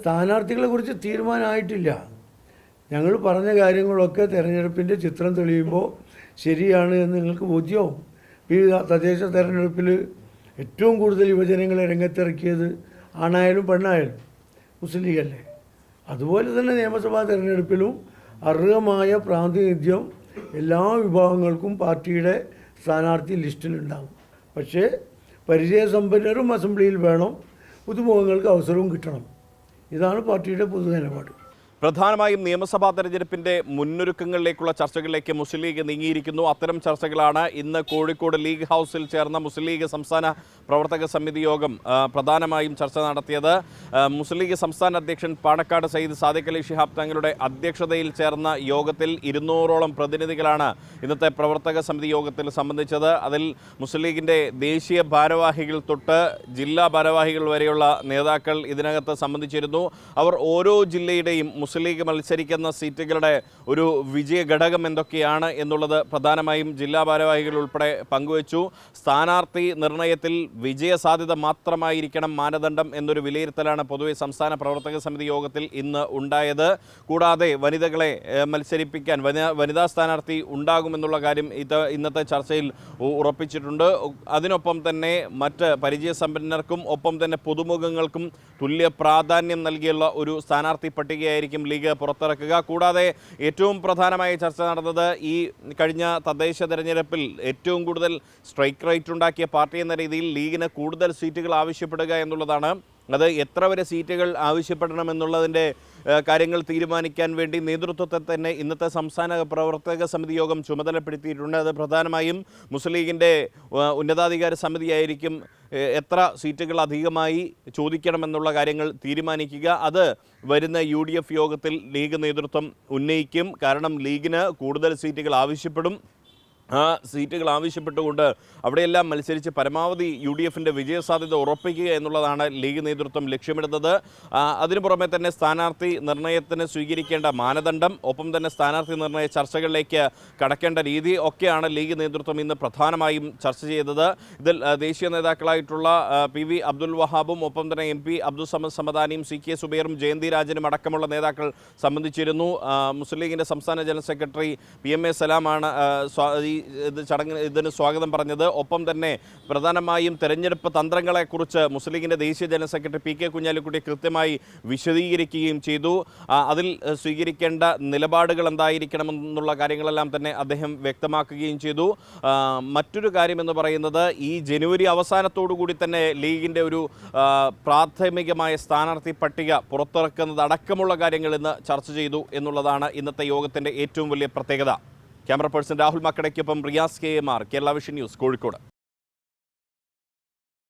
സ്ഥാനാർത്ഥികളെ കുറിച്ച് തീരുമാനമായിട്ടില്ല. ഞങ്ങൾ പറഞ്ഞ കാര്യങ്ങളൊക്കെ തെരഞ്ഞെടുപ്പിന്റെ ചിത്രം തെളിയുമ്പോൾ ശരിയാണ് എന്ന് നിങ്ങൾക്ക് ബോധ്യവും ഈ തദ്ദേശ തെരഞ്ഞെടുപ്പിൽ ഏറ്റവും കൂടുതൽ യുവജനങ്ങളെ രംഗത്തിറക്കിയത് ആണായാലും പെണ്ണായാലും മുസ്ലിം ലീഗല്ലേ? അതുപോലെ തന്നെ നിയമസഭാ തെരഞ്ഞെടുപ്പിലും അർഹമായ പ്രാതിനിധ്യം എല്ലാ വിഭാഗങ്ങൾക്കും പാർട്ടിയുടെ സ്ഥാനാർത്ഥി ലിസ്റ്റിലുണ്ടാകും പക്ഷേ പരിചയസമ്പന്നരും അസംബ്ലിയിൽ വേണം പുതുമുഖങ്ങൾക്ക് അവസരവും കിട്ടണം. ഇതാണ് പാർട്ടിയുടെ പൊതു നിലപാട് പ്രധാനമായും നിയമസഭാ തെരഞ്ഞെടുപ്പിന്റെ മുന്നൊരുക്കങ്ങളിലേക്കുള്ള ചർച്ചകളിലേക്ക് മുസ്ലിം ലീഗ് നീങ്ങിയിരിക്കുന്നു. അത്തരം ചർച്ചകളാണ് ഇന്ന് കോഴിക്കോട് ലീഗ് ഹൗസിൽ ചേർന്ന മുസ്ലിം ലീഗ് സംസ്ഥാന പ്രവർത്തക സമിതി യോഗം പ്രധാനമായും ചർച്ച നടത്തിയത്. മുസ്ലിം ലീഗ് സംസ്ഥാന അധ്യക്ഷൻ പാണക്കാട് സയ്യിദ് സാദിഖ് അലി ഷിഹാബ് തങ്ങളുടെ അധ്യക്ഷതയിൽ ചേർന്ന യോഗത്തിൽ ഇരുന്നൂറോളം പ്രതിനിധികളാണ് ഇന്നത്തെ പ്രവർത്തക സമിതി യോഗത്തിൽ സംബന്ധിച്ചത്. അതിൽ മുസ്ലിം ലീഗിന്റെ ദേശീയ ഭാരവാഹികൾ തൊട്ട് ജില്ലാ ഭാരവാഹികൾ വരെയുള്ള നേതാക്കൾ ഇതിനകത്ത് സംബന്ധിച്ചിരുന്നു. അവർ ഓരോ ജില്ലയുടെയും മുസ്ലിം ലീഗ് മത്സരിക്കുന്ന സീറ്റുകളുടെ ഒരു വിജയ ഘടകം എന്തൊക്കെയാണ് എന്നുള്ളത് പ്രധാനമായും ജില്ലാ ഭാരവാഹികൾ ഉൾപ്പെടെ പങ്കുവച്ചു. സ്ഥാനാർത്ഥി നിർണയത്തിൽ വിജയ സാധ്യത മാത്രമായിരിക്കണം മാനദണ്ഡം എന്നൊരു വിലയിരുത്തലാണ് പൊതുവെ സംസ്ഥാന പ്രവർത്തക സമിതി യോഗത്തിൽ ഇന്ന് ഉണ്ടായത്. കൂടാതെ വനിതകളെ മത്സരിപ്പിക്കാൻ വനിതാ സ്ഥാനാർത്ഥി ഉണ്ടാകുമെന്നുള്ള കാര്യം ഇത് ഇന്നത്തെ ചർച്ചയിൽ ഉറപ്പിച്ചിട്ടുണ്ട്. അതിനൊപ്പം തന്നെ മറ്റ് പരിചയസമ്പന്നർക്കും ഒപ്പം തന്നെ പുതുമുഖങ്ങൾക്കും തുല്യ പ്രാധാന്യം നൽകിയുള്ള ഒരു സ്ഥാനാർത്ഥി പട്ടികയായിരിക്കും ലീഗ് പുറത്തിറക്കുക. കൂടാതെ ഏറ്റവും പ്രധാനമായി ചർച്ച നടന്നത് ഈ കഴിഞ്ഞ തദ്ദേശ തെരഞ്ഞെടുപ്പിൽ ഏറ്റവും കൂടുതൽ സ്ട്രൈക്ക് റേറ്റ് ഉണ്ടാക്കിയ പാർട്ടി എന്ന രീതിയിൽ ലീഗിന് കൂടുതൽ സീറ്റുകൾ ആവശ്യപ്പെടുക എന്നുള്ളതാണ് അത് എത്ര വരെ സീറ്റുകൾ ആവശ്യപ്പെടണമെന്നുള്ളതിന്റെ കാര്യങ്ങൾ തീരുമാനിക്കാൻ വേണ്ടി നേതൃത്വത്തെ തന്നെ ഇന്നത്തെ സംസ്ഥാന പ്രവർത്തക സമിതി യോഗം ചുമതലപ്പെടുത്തിയിട്ടുണ്ട്. അത് പ്രധാനമായും മുസ്ലിം ലീഗിന്റെ ഉന്നതാധികാര സമിതിയായിരിക്കും എത്ര സീറ്റുകൾ അധികമായി ചോദിക്കണമെന്നുള്ള കാര്യങ്ങൾ തീരുമാനിക്കുക. അത് വരുന്ന യു ഡി എഫ് യോഗത്തിൽ ലീഗ് നേതൃത്വം ഉന്നയിക്കും. കാരണം ലീഗിന് കൂടുതൽ സീറ്റുകൾ ആവശ്യപ്പെടും. ആ സീറ്റുകൾ ആവശ്യപ്പെട്ടുകൊണ്ട് അവിടെയെല്ലാം മത്സരിച്ച് പരമാവധി യു ഡി എഫിന്റെ വിജയസാധ്യത ഉറപ്പിക്കുക എന്നുള്ളതാണ് ലീഗ് നേതൃത്വം ലക്ഷ്യമിടുന്നത്. അതിനു പുറമെ തന്നെ സ്ഥാനാർത്ഥി നിർണയത്തിന് സ്വീകരിക്കേണ്ട മാനദണ്ഡം ഒപ്പം തന്നെ സ്ഥാനാർത്ഥി നിർണയ ചർച്ചകളിലേക്ക് കടക്കേണ്ട രീതി ഒക്കെയാണ് ലീഗ് നേതൃത്വം ഇന്ന് പ്രധാനമായും ചർച്ച ചെയ്തത്. ഇതിൽ ദേശീയ നേതാക്കളായിട്ടുള്ള പി വി അബ്ദുൽ വഹാബും ഒപ്പം തന്നെ എം പി അബ്ദുൾ സമദ് സമദാനിയും സി കെ സുബൈറും ജയന്തി രാജനും അടക്കമുള്ള നേതാക്കൾ സംബന്ധിച്ചിരുന്നു. മുസ്ലിം ലീഗിന്റെ സംസ്ഥാന general secretary P M A സലാമാണ് ഈ ഇത് ചടങ്ങിന് ഇതിന് സ്വാഗതം പറഞ്ഞത്. ഒപ്പം തന്നെ പ്രധാനമായും തെരഞ്ഞെടുപ്പ് തന്ത്രങ്ങളെക്കുറിച്ച് മുസ്ലിം ലീഗിന്റെ ദേശീയ general secretary P K Kunhalikutty കൃത്യമായി വിശദീകരിക്കുകയും ചെയ്തു. അതിൽ സ്വീകരിക്കേണ്ട നിലപാടുകൾ എന്തായിരിക്കണമെന്നുള്ള കാര്യങ്ങളെല്ലാം തന്നെ അദ്ദേഹം വ്യക്തമാക്കുകയും ചെയ്തു. മറ്റൊരു കാര്യമെന്ന് പറയുന്നത് ഈ ജനുവരി അവസാനത്തോടു കൂടി തന്നെ ലീഗിന്റെ ഒരു പ്രാഥമികമായ സ്ഥാനാർത്ഥി പട്ടിക പുറത്തിറക്കുന്നത് അടക്കമുള്ള കാര്യങ്ങൾ ഇന്ന് ചർച്ച ചെയ്തു എന്നുള്ളതാണ് ഇന്നത്തെ യോഗത്തിന്റെ ഏറ്റവും വലിയ പ്രത്യേകത. Camera person Rahul മക്കടയ്ക്കൊപ്പം Riyas K M R Kerala vision news Kozhikode.